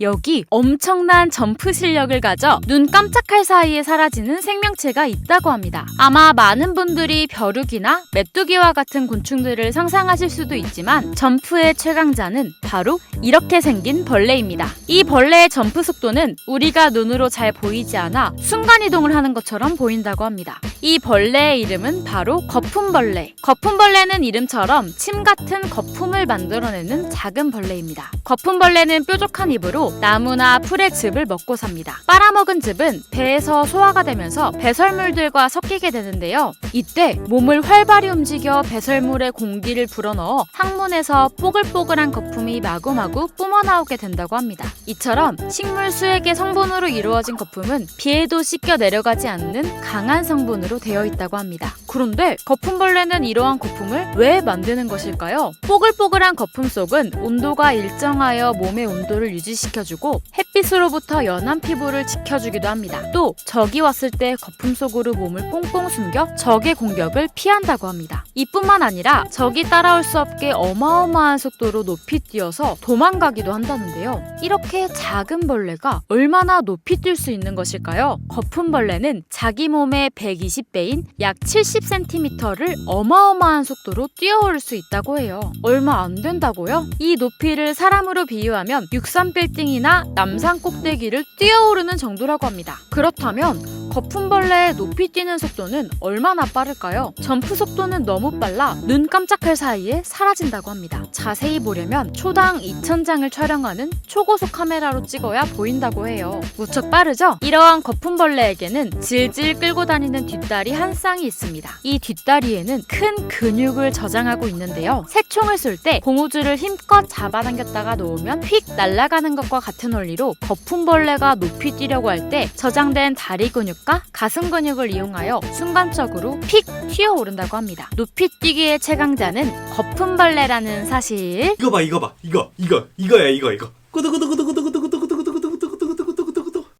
여기 엄청난 점프 실력을 가져 눈 깜짝할 사이에 사라지는 생명체가 있다고 합니다. 아마 많은 분들이 벼룩이나 메뚜기와 같은 곤충들을 상상하실 수도 있지만 점프의 최강자는 바로 이렇게 생긴 벌레입니다. 이 벌레의 점프 속도는 우리가 눈으로 잘 보이지 않아 순간이동을 하는 것처럼 보인다고 합니다. 이 벌레의 이름은 바로 거품벌레. 거품벌레는 이름처럼 침 같은 거품을 만들어내는 작은 벌레입니다. 거품벌레는 뾰족한 입으로 나무나 풀의 즙을 먹고 삽니다. 빨아먹은 즙은 배에서 소화가 되면서 배설물들과 섞이게 되는데요. 이때 몸을 활발히 움직여 배설물에 공기를 불어넣어 항문에서 뽀글뽀글한 거품이 마구마구 뿜어나오게 된다고 합니다. 이처럼 식물 수액의 성분으로 이루어진 거품은 비에도 씻겨 내려가지 않는 강한 성분으로 되어 있다고 합니다. 그런데 거품벌레는 이러한 거품을 왜 만드는 것일까요? 뽀글뽀글한 거품 속은 온도가 일정하여 몸의 온도를 유지시켜주고 햇빛으로부터 연한 피부를 지켜주기도 합니다. 또 적이 왔을 때 거품 속으로 몸을 꽁꽁 숨겨 적의 공격을 피한다고 합니다. 이뿐만 아니라 적이 따라올 수 없게 어마어마한 속도로 높이 뛰어서 도망가기도 한다는데요. 이렇게 작은 벌레가 얼마나 높이 뛸 수 있는 것일까요? 거품벌레는 자기 몸의 120배인 약 70cm를 어마어마한 속도로 뛰어오를 수 있다고 해요. 얼마 안 된다고요? 이 높이를 사람으로 비유하면 63빌딩이나 남산 꼭대기를 뛰어오르는 정도라고 합니다. 그렇다면 거품벌레의 높이 뛰는 속도는 얼마나 빠를까요? 점프 속도는 너무 빨라 눈 깜짝할 사이에 사라진다고 합니다. 자세히 보려면 초당 2,000장을 촬영하는 초고속 카메라로 찍어야 보인다고 해요. 무척 빠르죠? 이러한 거품벌레에게는 질질 끌고 다니는 뒷다리 한 쌍이 있습니다. 이 뒷다리에는 큰 근육을 저장하고 있는데요. 새총을 쏠 때 고무줄을 힘껏 잡아당겼다가 놓으면 휙 날아가는 것과 같은 원리로 거품벌레가 높이 뛰려고 할 때 저장된 다리 근육 과 가슴 근육을 이용하여 순간적으로 픽 튀어오른다고 합니다. 높이 뛰기의 최강자는 거품 벌레라는 사실. 이거 봐 이거 봐 이거 이거 이거야 이거 이거 구두구두구두구두구